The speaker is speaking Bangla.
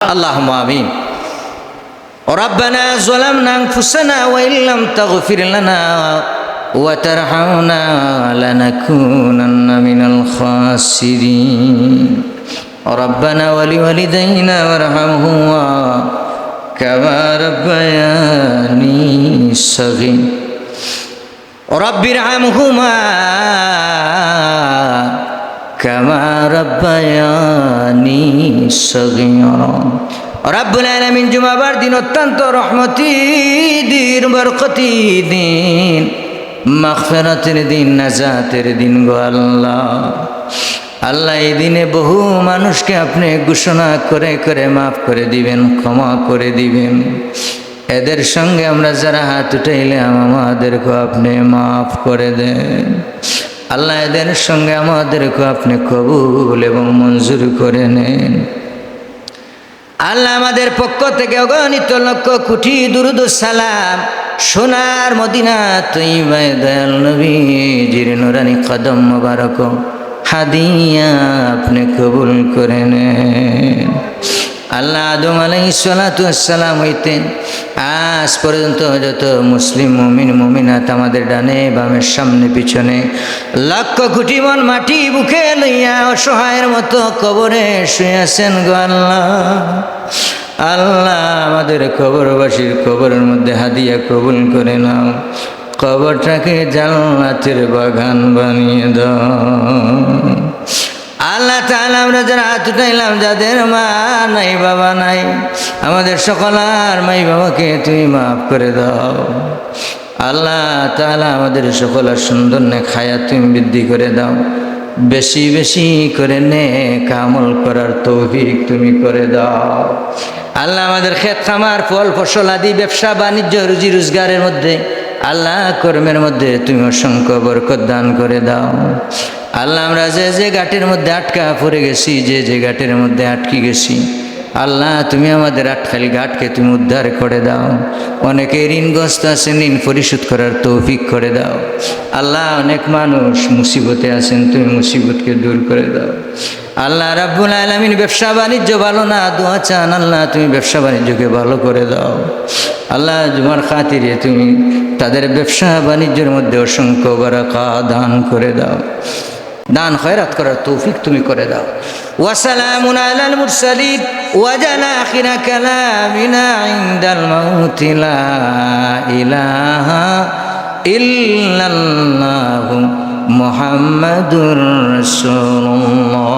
اللهم آمين. ربنا ظلمنا أنفسنا وإن لم تغفر لنا وترحمنا لنكونن من الخاسرين. ربنا ولوالدينا وارحمهما كما ربياني صغير. رب ارحمهما. কামা রব্বায়ানি সগিয়র রব্বুল জুমাবার দিন অত্যন্ত রহমতি, দিন বরকতি দিন, মাগফিরাতের দিন, নাজাতের দিন গো আল্লাহ। আল্লাহ এই দিনে বহু মানুষকে আপনি ঘোষণা করে করে মাফ করে দিবেন, ক্ষমা করে দিবেন। এদের সঙ্গে আমরা যারা হাত উঠাইলাম আমাদেরকে আপনি মাফ করে দেন। আল্লাহ এদের সঙ্গে আমাদেরকে আপনি কবুল এবং মঞ্জুর করে নেন। আল্লাহ আমাদের পক্ষ থেকে অগণিত লক্ষ কোটি দুরুদ সালাম সোনার মদিনা তুই দয়াল নবী জির নুরানি কদম মোবারক হাদিয়া আপনি কবুল করে নেন। আল্লাহ আদম আলাই সালাম হইতেন। আজ পর্যন্ত যত মুসলিম মুমিন মুমিনাত আমাদের ডানে বামের সামনে পিছনে লক্ষ কোটি মন মাটি বুকে লইয়া অসহায়ের মতো কবরে শুয়ে আছেন গো আল্লাহ। আল্লাহ আমাদের কবরবাসীর কবরের মধ্যে হাদিয়া কবুল করে নাও। কবরটাকে জান্নাতের বাগান বানিয়ে দাও। আমরা যারা হাত উঠাইলাম, যাদের মা নাই, বাবা নাই, আমাদের সকলার মাই বাবাকে তুমি মাফ করে দাও। আল্লাহ তাহলে আমাদের সকলার সুন্দর নে খায়া তুমি বৃদ্ধি করে দাও। বেশি বেশি করে নে কামল করার তৌফিক তুমি করে দাও। আল্লাহ আমাদের ক্ষেত খামার, ফল ফসল আদি, ব্যবসা, বাণিজ্য, রুজি রোজগারের মধ্যে, আল্লাহ কর্মের মধ্যে তুমি অসংখ্য বরকত দান করে দাও। আল্লাহ, আমরা যে যে ঘাটের মধ্যে আটকা পড়ে গেছি, যে যে ঘাটের মধ্যে আটকে গেছি, আল্লাহ, তুমি আমাদের আটখালি ঘাটকে তুমি উদ্ধার করে দাও। অনেকে ঋণগ্রস্ত আছেন, ঋণ পরিশোধ করার তৌফিক করে দাও। আল্লাহ, অনেক মানুষ মুসিবতে আছেন, তুমি মুসিবতকে দূর করে দাও। আল্লাহ, রাব্বুল আলমিন ব্যবসা বাণিজ্য ভালো না, দোয়া চান, আল্লাহ, তুমি ব্যবসা বাণিজ্যকে ভালো করে দাও। আল্লাহ জুমার খাতিরে তুমি তাদের ব্যবসা বাণিজ্যের মধ্যে অসংখ্য বারাকা দান করে দাও। দান খয়রাত করার তৌফিক তুমি করে দাও। ওয়াসালামুন আলাল মুরসালিন ওয়াজালা আখিরা কালামিনা ইনদাল মাউত লা ইলাহা ইল্লাল্লাহু মুহাম্মাদুর রাসূলুল্লাহ।